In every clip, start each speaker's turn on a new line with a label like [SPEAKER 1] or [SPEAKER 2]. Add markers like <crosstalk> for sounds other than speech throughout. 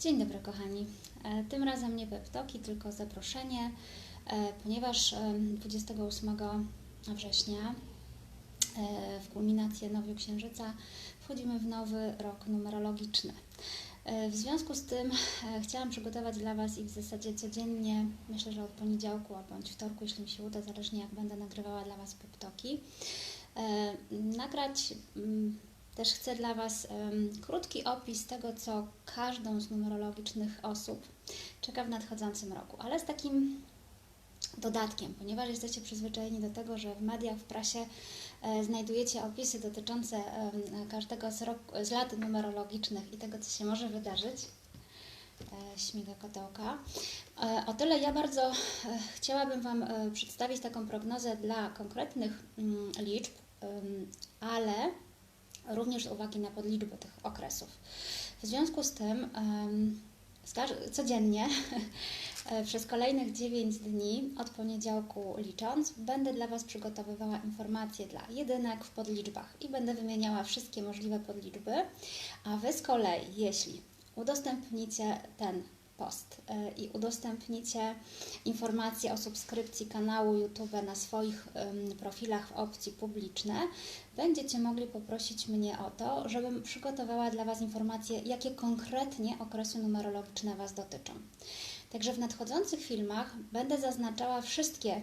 [SPEAKER 1] Dzień dobry kochani. E, Tym razem nie peptoki, tylko zaproszenie, e, ponieważ e, 28 września e, w kulminację Nowiu Księżyca wchodzimy w nowy rok numerologiczny. W związku z tym chciałam przygotować dla Was i w zasadzie codziennie, myślę, że od poniedziałku a bądź wtorku, jeśli mi się uda, zależnie jak będę nagrywała dla Was peptoki, nagrać mm, też chcę dla Was em, krótki opis tego, co każdą z numerologicznych osób czeka w nadchodzącym roku, ale z takim dodatkiem, ponieważ jesteście przyzwyczajeni do tego, że w mediach, w prasie e, znajdujecie opisy dotyczące em, każdego z, z lat numerologicznych i tego, co się może wydarzyć. E, śmiga kotełka. E, o tyle ja bardzo e, chciałabym Wam e, przedstawić taką prognozę dla konkretnych mm, liczb, ale również z uwagi na podliczby tych okresów. W związku z tym codziennie <laughs> e, przez kolejnych 9 dni od poniedziałku licząc będę dla Was przygotowywała informacje dla jedynek w podliczbach i będę wymieniała wszystkie możliwe podliczby, a Wy z kolei, jeśli udostępnicie ten post e, i udostępnicie informacje o subskrypcji kanału YouTube na swoich profilach w opcji publiczne, będziecie mogli poprosić mnie o to, żebym przygotowała dla Was informacje, jakie konkretnie okresy numerologiczne Was dotyczą. Także w nadchodzących filmach będę zaznaczała wszystkie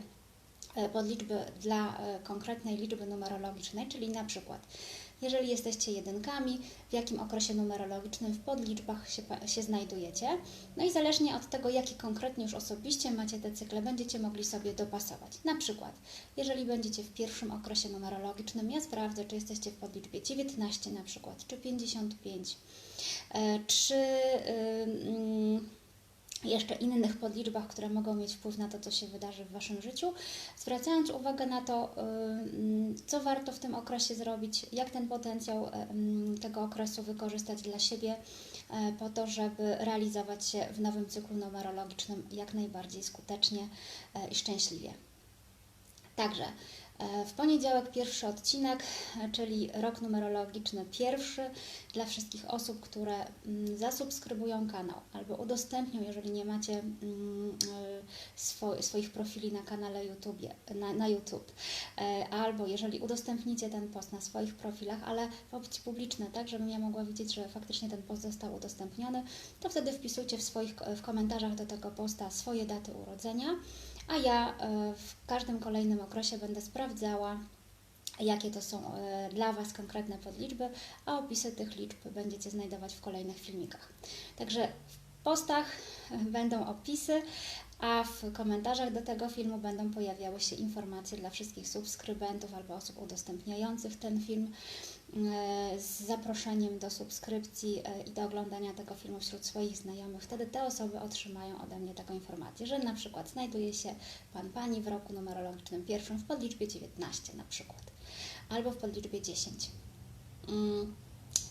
[SPEAKER 1] e, podliczby dla e, konkretnej liczby numerologicznej, czyli na przykład jeżeli jesteście jedynkami, w jakim okresie numerologicznym w podliczbach się, się znajdujecie. No i zależnie od tego, jakie konkretnie już osobiście macie te cykle, będziecie mogli sobie dopasować. Na przykład, jeżeli będziecie w pierwszym okresie numerologicznym, ja sprawdzę, czy jesteście w podliczbie 19 na przykład, czy 55, e, czy... jeszcze innych podliczbach, które mogą mieć wpływ na to, co się wydarzy w Waszym życiu, zwracając uwagę na to, ym, co warto w tym okresie zrobić, jak ten potencjał ym, tego okresu wykorzystać dla siebie, po to, żeby realizować się w nowym cyklu numerologicznym jak najbardziej skutecznie i szczęśliwie. Także w poniedziałek pierwszy odcinek, e, czyli rok numerologiczny pierwszy dla wszystkich osób, które mm, zasubskrybują kanał albo udostępnią, jeżeli nie macie mm, e, swo- swoich profili na kanale YouTube, na, YouTube, E, albo jeżeli udostępnicie ten post na swoich profilach, ale w opcji publicznej, tak, żebym ja mogła widzieć, że faktycznie ten post został udostępniony, to wtedy wpisujcie w swoich w komentarzach do tego posta swoje daty urodzenia a ja e, w każdym kolejnym okresie będę sprawdzała, jakie to są e, dla Was konkretne podliczby, a opisy tych liczb będziecie znajdować w kolejnych filmikach. Także w postach będą opisy, a w komentarzach do tego filmu będą pojawiały się informacje dla wszystkich subskrybentów albo osób udostępniających ten film e, z zaproszeniem do subskrypcji e, i do oglądania tego filmu wśród swoich znajomych. Wtedy te osoby otrzymają ode mnie taką informację, że na przykład znajduje się Pan Pani w roku numerologicznym pierwszym w podliczbie 19 na przykład, albo w podliczbie 10.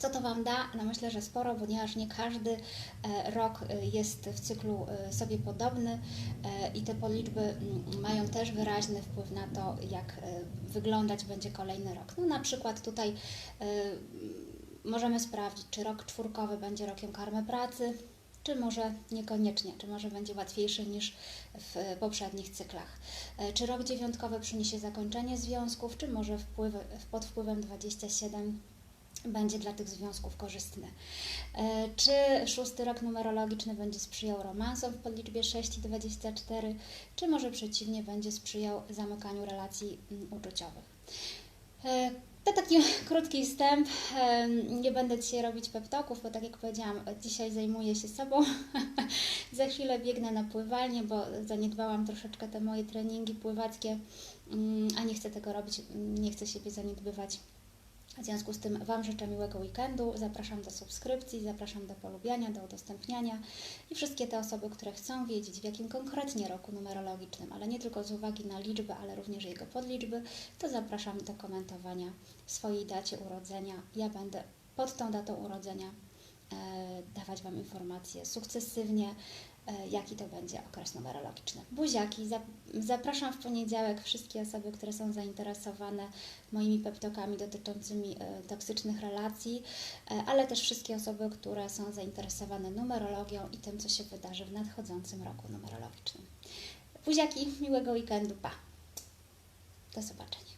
[SPEAKER 1] Co to Wam da? No myślę, że sporo, ponieważ nie każdy e, rok e, jest w cyklu e, sobie podobny i te podliczby mm, mają też wyraźny wpływ na to, jak wyglądać będzie kolejny rok. No na przykład tutaj możemy sprawdzić, czy rok czwórkowy będzie rokiem karmy pracy, czy może niekoniecznie, czy może będzie łatwiejszy niż w poprzednich cyklach. Czy rok dziewiątkowy przyniesie zakończenie związków, czy może wpływ, pod wpływem 27 będzie dla tych związków korzystny. E, Czy szósty rok numerologiczny będzie sprzyjał romansom w podliczbie 6 i 24, czy może przeciwnie będzie sprzyjał zamykaniu relacji mm, uczuciowych. E, To taki <laughs> krótki wstęp. E, Nie będę dzisiaj robić peptoków, bo tak jak powiedziałam, dzisiaj zajmuję się sobą. <laughs> Za chwilę biegnę na pływalnię, bo zaniedbałam troszeczkę te moje treningi pływackie, mm, a nie chcę tego robić, nie chcę siebie zaniedbywać. W związku z tym Wam życzę miłego weekendu. Zapraszam do subskrypcji, zapraszam do polubiania, do udostępniania i wszystkie te osoby, które chcą wiedzieć, w jakim konkretnie roku numerologicznym, ale nie tylko z uwagi na liczby, ale również jego podliczby, to zapraszam do komentowania swojej dacie urodzenia. Ja będę pod tą datą urodzenia e, dawać Wam informacje sukcesywnie, jaki to będzie okres numerologiczny. Buziaki, zap- zapraszam w poniedziałek wszystkie osoby, które są zainteresowane moimi peptokami dotyczącymi e, toksycznych relacji, e, ale też wszystkie osoby, które są zainteresowane numerologią i tym, co się wydarzy w nadchodzącym roku numerologicznym. Buziaki, miłego weekendu, pa! Do zobaczenia.